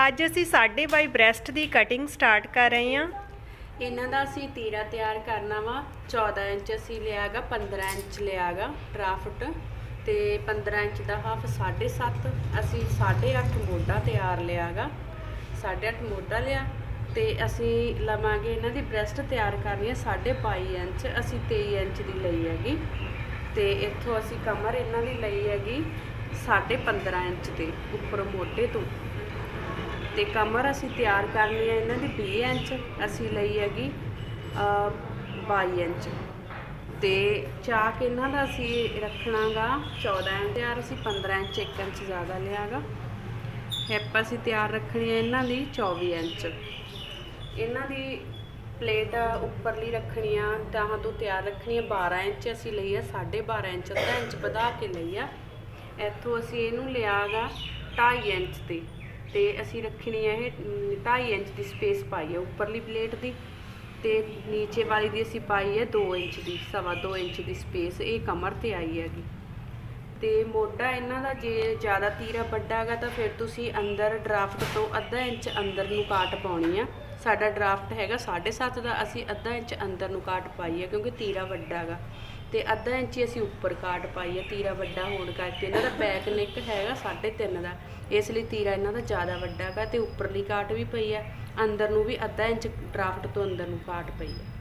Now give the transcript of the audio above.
ਅੱਜ ਅਸੀਂ 2.5 ਬ੍ਰੈਸਟ ਦੀ ਕਟਿੰਗ ਸਟਾਰਟ ਕਰ ਰਹੇ ਹਾਂ। ਇਹਨਾਂ ਦਾ ਅਸੀਂ ਤੀਰਾ ਤਿਆਰ ਕਰਨਾ ਵਾ। 14 ਇੰਚ ਅਸੀਂ ਲਿਆਗਾ 15 ਇੰਚ ਲਿਆਗਾ ਡਰਾਫਟ ਤੇ 15 ਇੰਚ ਦਾ ਹਾਫ 7.5 ਅਸੀਂ 8.5 ਮੋਢਾ ਤਿਆਰ ਲਿਆਗਾ। 8.5 ਮੋਢਾ ਲਿਆ ਤੇ ਅਸੀਂ ਲਵਾਂਗੇ ਇਹਨਾਂ ਦੀ ਬ੍ਰੈਸਟ ਤਿਆਰ ਕਰਨੀ ਹੈ 22 ਇੰਚ, ਅਸੀਂ 23 ਇੰਚ ਦੀ ਲਈ ਹੈਗੀ। ਤੇ ਇੱਥੋਂ ਅਸੀਂ ਕਮਰ ਇਹਨਾਂ ਦੀ ਲਈ ਹੈਗੀ 15.5 ਇੰਚ ਤੇ, ਉੱਪਰ ਮੋਢੇ ਤੋਂ। ਤੇ ਕਮਰ ਅਸੀਂ ਤਿਆਰ ਕਰਨੀ ਹੈ ਇਹਨਾਂ ਦੀ 20 ਇੰਚ, ਅਸੀਂ ਲਈ ਹੈਗੀ ਅ 22 ਇੰਚ। ਤੇ ਚਾਕ ਇਹਨਾਂ ਦਾ ਅਸੀਂ ਰੱਖਣਾਗਾ 14 ਇੰਚ ਯਾਰ ਅਸੀਂ 15 ਇੰਚ 1 ਇੰਚ ਜ਼ਿਆਦਾ ਲਿਆਗਾ। ਹਿੱਪ ਅਸੀਂ ਤਿਆਰ ਰੱਖਣੀ ਹੈ ਇਹਨਾਂ ਦੀ 24 ਇੰਚ। ਇਹਨਾਂ ਦੀ ਪਲੇਟ ਉੱਪਰਲੀ ਰੱਖਣੀ ਆ, ਤਾਂ ਤੋਂ ਤਿਆਰ ਰੱਖਣੀ ਆ 12 ਇੰਚ, ਅਸੀਂ ਲਈ ਆ 12.5 ਇੰਚ, ਅੱਧਾ ਇੰਚ ਵਧਾ ਕੇ ਲਈ ਆ। ਇੱਥੋਂ ਅਸੀਂ ਇਹਨੂੰ ਲਿਆਗਾ 2.5 ਇੰਚ ਤੇ। ਤੇ ਅਸੀਂ ਰੱਖਣੀ ਹੈ ਇਹ 2.5 ਇੰਚ ਦੀ ਸਪੇਸ ਪਾਈ ਹੈ, ਉੱਪਰਲੀ ਪਲੇਟ ਦੀ ਤੇ ਨੀਚੇ ਵਾਲੀ ਦੀ ਅਸੀਂ ਪਾਈ ਹੈ 2 ਇੰਚ ਦੀ, ਸਵਾ 2 ਇੰਚ ਦੀ ਸਪੇਸ, ਇਹ ਕਮਰ ਤੇ ਆਈ ਹੈਗੀ। ਤੇ ਮੋਢਾ ਇਹਨਾਂ ਦਾ ਜੇ ਜ਼ਿਆਦਾ ਤੀਰਾ ਵੱਡਾ ਹੈਗਾ ਤਾਂ ਫਿਰ ਤੁਸੀਂ ਅੰਦਰ ਡਰਾਫਟ ਤੋਂ ਅੱਧਾ ਇੰਚ ਅੰਦਰ ਨੂੰ ਕਾਟ ਪਾਉਣੀ ਆ। ਸਾਡਾ ਡਰਾਫਟ ਹੈਗਾ 7.5 ਦਾ, ਅਸੀਂ ਅੱਧਾ ਇੰਚ ਅੰਦਰ ਨੂੰ ਕਾਟ ਪਾਈ ਹੈ ਕਿਉਂਕਿ ਤੀਰਾ ਵੱਡਾ ਹੈਗਾ। ਤੇ ਅੱਧਾ ਇੰਚ ਹੀ ਅਸੀਂ ਉੱਪਰ ਕਾਟ ਪਾਈ ਹੈ ਤੀਰਾ ਵੱਡਾ ਹੋਣ ਕਰਕੇ। ਇਹਨਾਂ ਦਾ ਬੈਕ ਨੈਕ ਹੈਗਾ 3.5 ਦਾ। ਇਸ ਲਈ ਤੀਰਾ ਇਹਨਾਂ ਦਾ ਜ਼ਿਆਦਾ ਵੱਡਾ ਹੈਗਾ ਤੇ ਉੱਪਰਲੀ ਕਾਟ ਵੀ ਪਈ ਹੈ ਅੰਦਰ ਨੂੰ ਵੀ ਅੱਧਾ ਇੰਚ ਡਰਾਫਟ ਤੋਂ ਅੰਦਰ ਨੂੰ ਕਾਟ ਪਈ ਹੈ